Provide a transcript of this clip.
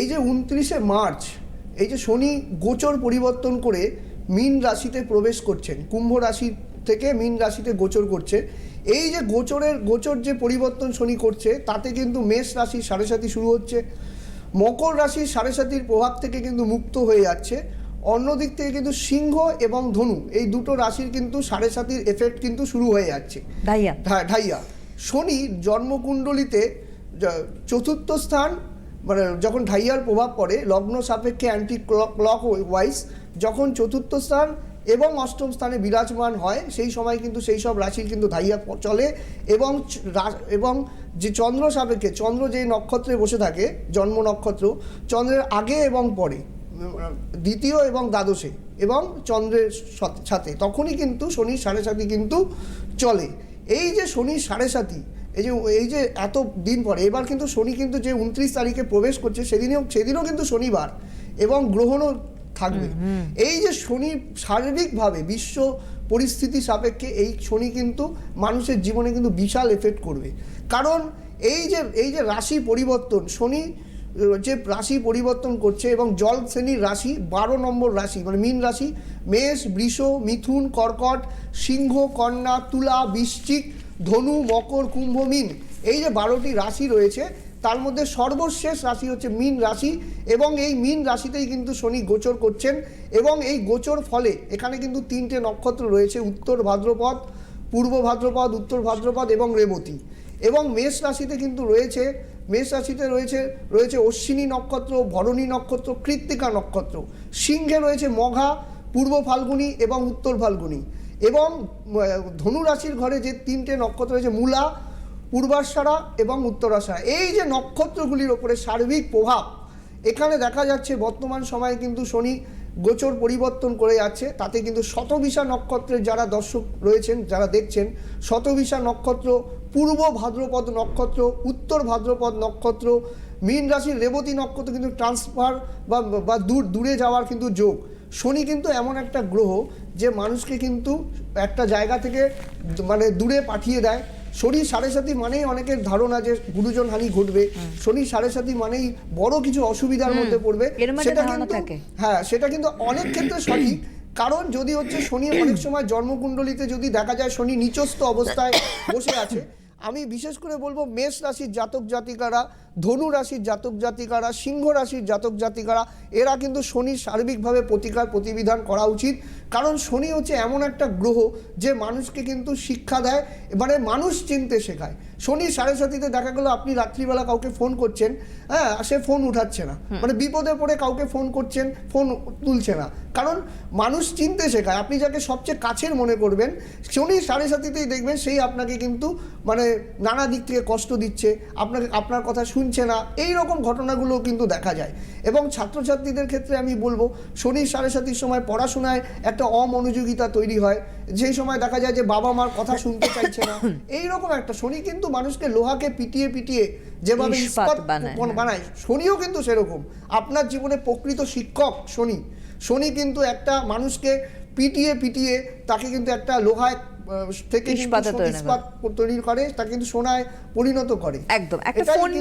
এই যে উনত্রিশে মার্চ এই যে শনি গোচর পরিবর্তন করে মীন রাশিতে প্রবেশ করছেন কুম্ভ রাশি থেকে মীন রাশিতে গোচর করছে এই যে গোচরের গোচর যে পরিবর্তন শনি করছে তাতে কিন্তু মেষ রাশির সাড়ে সাথী শুরু হচ্ছে মকর রাশির সাড়ে সাথীর প্রভাব থেকে কিন্তু মুক্ত হয়ে যাচ্ছে অন্যদিক থেকে কিন্তু সিংহ এবং ধনু এই দুটো রাশির কিন্তু সাড়ে সাতির এফেক্ট কিন্তু শুরু হয়ে যাচ্ছে। ঢাইয়া। শনি জন্মকুণ্ডলিতে চতুর্থ স্থান মানে যখন ঢাইয়ার প্রভাব পড়ে, লগ্ন সাপেক্ষে অ্যান্টি ক্লক ওয়াইজ যখন চতুর্থ স্থান এবং অষ্টম স্থানে বিরাজমান হয়, সেই সময় কিন্তু সেই সব রাশির কিন্তু ধাইয়া চলে এবং এবং যে চন্দ্র সাপেক্ষে, চন্দ্র যে নক্ষত্রে বসে থাকে, জন্ম নক্ষত্র, চন্দ্রের আগে এবং পরে দ্বিতীয় এবং দ্বাদশে এবং চন্দ্রের সাথে, তখনই কিন্তু শনির সাড়ে সাথী কিন্তু চলে। এই যে শনির সাড়ে সাথী এই যে এই যে এত দিন পরে এবার কিন্তু শনি কিন্তু যে উনত্রিশ তারিখে প্রবেশ করছে সেদিনেও সেদিনও কিন্তু শনিবার এবং গ্রহণও থাকবে। এই যে শনি শারীরিকভাবে বিশ্ব পরিস্থিতি সাপেক্ষে এই শনি কিন্তু মানুষের জীবনে কিন্তু বিশাল এফেক্ট করবে। কারণ এই যে এই যে রাশি পরিবর্তন শনি যে রাশি পরিবর্তন করছে এবং জল শ্রেণির রাশি বারো নম্বর রাশি মানে মীন রাশি মেষ বৃষ মিথুন কর্কট সিংহ কন্যা তুলা বৃশ্চিক ধনু, মকর, কুম্ভ, মীন। এই যে বারোটি রাশি রয়েছে, তার মধ্যে সর্বশেষ রাশি হচ্ছে মীন রাশি এবং এই মীন রাশিতেই কিন্তু শনি গোচর করছেন এবং এই গোচর ফলে এখানে কিন্তু তিনটে নক্ষত্র রয়েছে, উত্তর ভাদ্রপদ, পূর্ব ভাদ্রপদ, উত্তর ভাদ্রপদ এবং রেবতী। এবং মেষ রাশিতে কিন্তু রয়েছে, মেষ রাশিতে রয়েছে রয়েছে অশ্বিনী নক্ষত্র, ভরণী নক্ষত্র, কৃত্তিকা নক্ষত্র। সিংহে রয়েছে মঘা, পূর্ব ফাল্গুনী এবং উত্তর ফাল্গুনী। এবং আহ, ধনু রাশির ঘরে যে তিনটে নক্ষত্র রয়েছে মূলা পূর্বাষাঢ়া এবং উত্তরাষাঢ়া এই যে নক্ষত্রগুলির ওপরে সার্বিক প্রভাব এখানে দেখা যাচ্ছে বর্তমান সময়ে কিন্তু শনি গোচর পরিবর্তন করে যাচ্ছে তাতে কিন্তু শতবিশা নক্ষত্রের যারা দর্শক রয়েছেন যারা দেখছেন শতবিশা নক্ষত্র পূর্ব ভাদ্রপদ নক্ষত্র উত্তর ভাদ্রপদ নক্ষত্র মীন রাশির রেবতী নক্ষত্র কিন্তু ট্রান্সফার বা দূর দূরে যাওয়ার কিন্তু যোগ। শনি কিন্তু এমন একটা গ্রহ যে মানুষকে কিন্তু একটা জায়গা থেকে মানে দূরে পাঠিয়ে দেয়। শনি সাড়ে সাথী মানেই অনেকের ধারণা যে গুরুজন হানি ঘটবে। শনি সাড়ে সাথী মানেই বড় কিছু অসুবিধার মধ্যে পড়বে। সেটা কিন্তু হ্যাঁ সেটা কিন্তু অনেক ক্ষেত্রে সঠিক। কারণ যদি হচ্ছে শনি অনেক সময় জন্মকুণ্ডলিতে যদি দেখা যায় শনি নিচস্থ অবস্থায় বসে আছে আমি বিশেষ করে বলব মেষ রাশির জাতক জাতিকারা, ধনু রাশির জাতক জাতিকারা, সিংহ রাশির জাতক জাতিকারা, এরা কিন্তু শনির সার্বিকভাবে প্রতিকার প্রতিবিধান করা উচিত। কারণ শনি হচ্ছে এমন একটা গ্রহ যে মানুষকে কিন্তু শিক্ষা দেয় এবারে মানুষ চিনতে শেখায়। শনি সাড়ে সাতিতে দেখা গেলো আপনি রাত্রিবেলা কাউকে ফোন করছেন হ্যাঁ সে ফোন উঠাচ্ছে না। মানে বিপদে পড়ে কাউকে ফোন করছেন ফোন তুলছে না। কারণ মানুষ চিনতে শেখায় আপনি যাকে সবচেয়ে কাছের মনে করবেন শনি সাড়ে সাতিতেই দেখবেন সেই আপনাকে কিন্তু মানে নানা দিক থেকে কষ্ট দিচ্ছে আপনাকে আপনার কথা শুনছে না এই রকম ঘটনাগুলো কিন্তু দেখা যায়। এবং ছাত্রছাত্রীদের ক্ষেত্রে আমি বলব শনির সাড়ে সাতির সময় পড়াশোনায় একটা অমনোযোগিতা তৈরি হয়। যেই সময় দেখা যায় যে বাবা মার কথা শুনতে চাইছে না এই রকম একটা শনি কিন্তু মানুষকে লোহাকে পিটিয়ে পিটিয়ে যেভাবে ইস্পাত ইস্পাত বানায়, শনিও কিন্তু সেরকম। আপনার জীবনে প্রকৃত শিক্ষক শনি। শনি কিন্তু একটা মানুষকে পিটিয়ে পিটিয়ে তাকে কিন্তু একটা লোহায় থেকে তৈরি করে। ইস্পাত তৈরি করে তাকে কিন্তু সোনায় পরিণত করে। একদম। একটা